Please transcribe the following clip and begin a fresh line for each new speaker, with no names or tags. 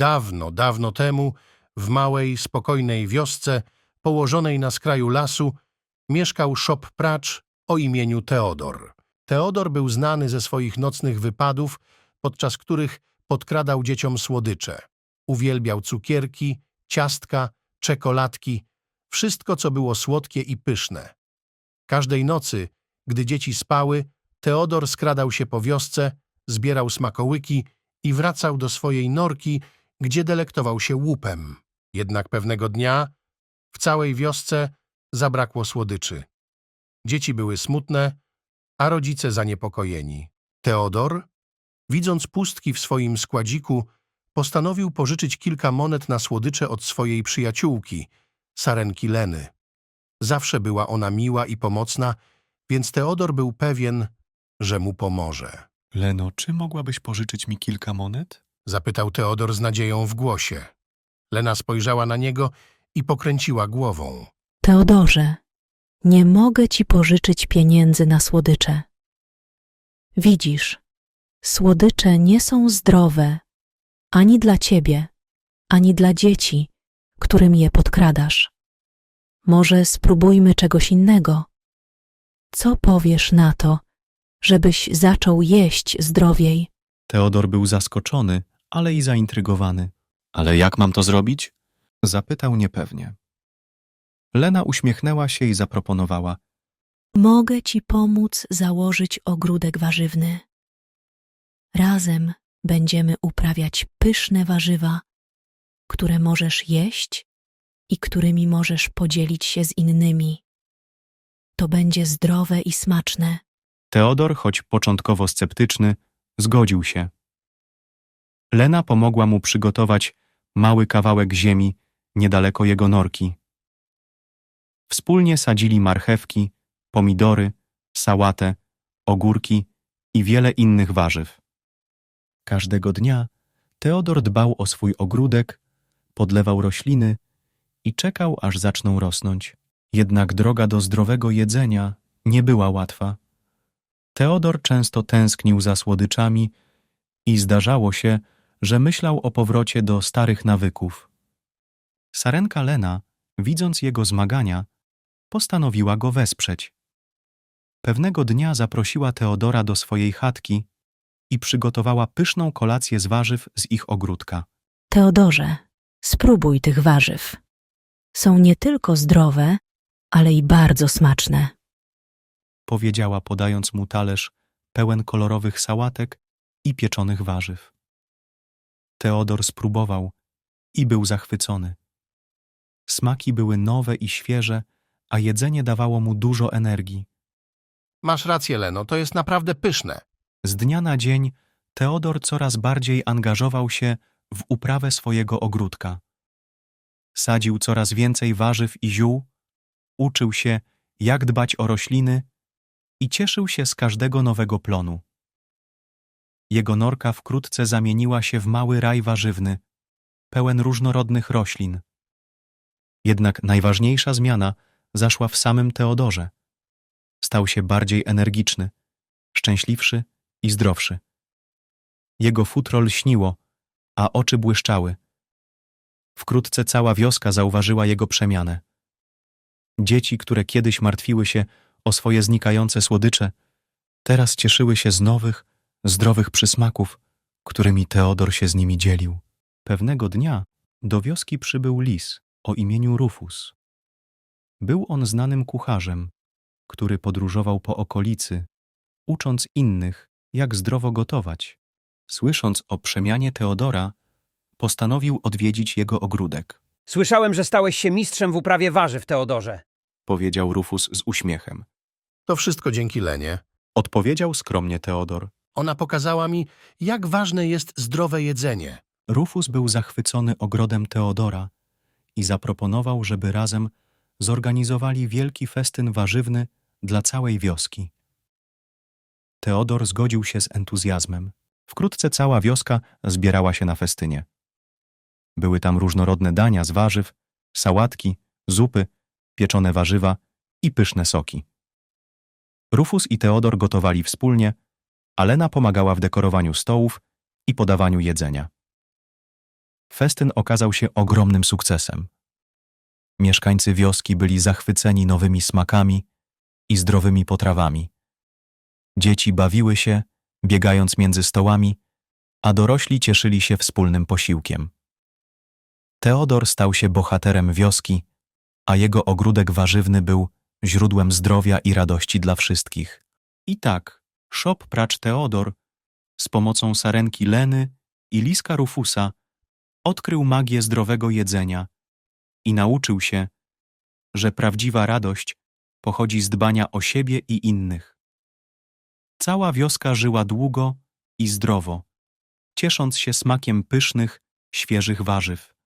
Dawno, dawno temu, w małej, spokojnej wiosce, położonej na skraju lasu, mieszkał szop pracz o imieniu Teodor. Teodor był znany ze swoich nocnych wypadów, podczas których podkradał dzieciom słodycze. Uwielbiał cukierki, ciastka, czekoladki, wszystko, co było słodkie i pyszne. Każdej nocy, gdy dzieci spały, Teodor skradał się po wiosce, zbierał smakołyki i wracał do swojej norki, gdzie delektował się łupem. Jednak pewnego dnia w całej wiosce zabrakło słodyczy. Dzieci były smutne, a rodzice zaniepokojeni. Teodor, widząc pustki w swoim składziku, postanowił pożyczyć kilka monet na słodycze od swojej przyjaciółki, sarenki Leny. Zawsze była ona miła i pomocna, więc Teodor był pewien, że mu pomoże.
Leno, czy mogłabyś pożyczyć mi kilka monet?
Zapytał Teodor z nadzieją w głosie. Lena spojrzała na niego i pokręciła głową.
Teodorze, nie mogę ci pożyczyć pieniędzy na słodycze. Widzisz, słodycze nie są zdrowe ani dla ciebie, ani dla dzieci, którym je podkradasz. Może spróbujmy czegoś innego. Co powiesz na to, żebyś zaczął jeść zdrowiej?
Teodor był zaskoczony, ale i zaintrygowany. Ale jak mam to zrobić? Zapytał niepewnie. Lena uśmiechnęła się i zaproponowała.
Mogę ci pomóc założyć ogródek warzywny. Razem będziemy uprawiać pyszne warzywa, które możesz jeść i którymi możesz podzielić się z innymi. To będzie zdrowe i smaczne.
Teodor, choć początkowo sceptyczny, zgodził się. Lena pomogła mu przygotować mały kawałek ziemi niedaleko jego norki. Wspólnie sadzili marchewki, pomidory, sałatę, ogórki i wiele innych warzyw. Każdego dnia Teodor dbał o swój ogródek, podlewał rośliny i czekał, aż zaczną rosnąć. Jednak droga do zdrowego jedzenia nie była łatwa. Teodor często tęsknił za słodyczami i zdarzało się, że myślał o powrocie do starych nawyków. Sarenka Lena, widząc jego zmagania, postanowiła go wesprzeć. Pewnego dnia zaprosiła Teodora do swojej chatki i przygotowała pyszną kolację z warzyw z ich ogródka.
Teodorze, spróbuj tych warzyw. Są nie tylko zdrowe, ale i bardzo smaczne.
Powiedziała, podając mu talerz pełen kolorowych sałatek i pieczonych warzyw. Teodor spróbował i był zachwycony. Smaki były nowe i świeże, a jedzenie dawało mu dużo energii.
Masz rację, Leno, to jest naprawdę pyszne.
Z dnia na dzień Teodor coraz bardziej angażował się w uprawę swojego ogródka. Sadził coraz więcej warzyw i ziół, uczył się, jak dbać o rośliny i cieszył się z każdego nowego plonu. Jego norka wkrótce zamieniła się w mały raj warzywny, pełen różnorodnych roślin. Jednak najważniejsza zmiana zaszła w samym Teodorze. Stał się bardziej energiczny, szczęśliwszy i zdrowszy. Jego futro lśniło, a oczy błyszczały. Wkrótce cała wioska zauważyła jego przemianę. Dzieci, które kiedyś martwiły się o swoje znikające słodycze, teraz cieszyły się z nowych, zdrowych przysmaków, którymi Teodor się z nimi dzielił. Pewnego dnia do wioski przybył lis o imieniu Rufus. Był on znanym kucharzem, który podróżował po okolicy, ucząc innych, jak zdrowo gotować. Słysząc o przemianie Teodora, postanowił odwiedzić jego ogródek.
Słyszałem, że stałeś się mistrzem w uprawie warzyw, Teodorze.
Powiedział Rufus z uśmiechem.
To wszystko dzięki Lenie.
Odpowiedział skromnie Teodor.
Ona pokazała mi, jak ważne jest zdrowe jedzenie.
Rufus był zachwycony ogrodem Teodora i zaproponował, żeby razem zorganizowali wielki festyn warzywny dla całej wioski. Teodor zgodził się z entuzjazmem. Wkrótce cała wioska zbierała się na festynie. Były tam różnorodne dania z warzyw, sałatki, zupy, pieczone warzywa i pyszne soki. Rufus i Teodor gotowali wspólnie, a Lena pomagała w dekorowaniu stołów i podawaniu jedzenia. Festyn okazał się ogromnym sukcesem. Mieszkańcy wioski byli zachwyceni nowymi smakami i zdrowymi potrawami. Dzieci bawiły się, biegając między stołami, a dorośli cieszyli się wspólnym posiłkiem. Teodor stał się bohaterem wioski, a jego ogródek warzywny był źródłem zdrowia i radości dla wszystkich. I tak, szop pracz Teodor z pomocą sarenki Leny i liska Rufusa odkrył magię zdrowego jedzenia i nauczył się, że prawdziwa radość pochodzi z dbania o siebie i innych. Cała wioska żyła długo i zdrowo, ciesząc się smakiem pysznych, świeżych warzyw.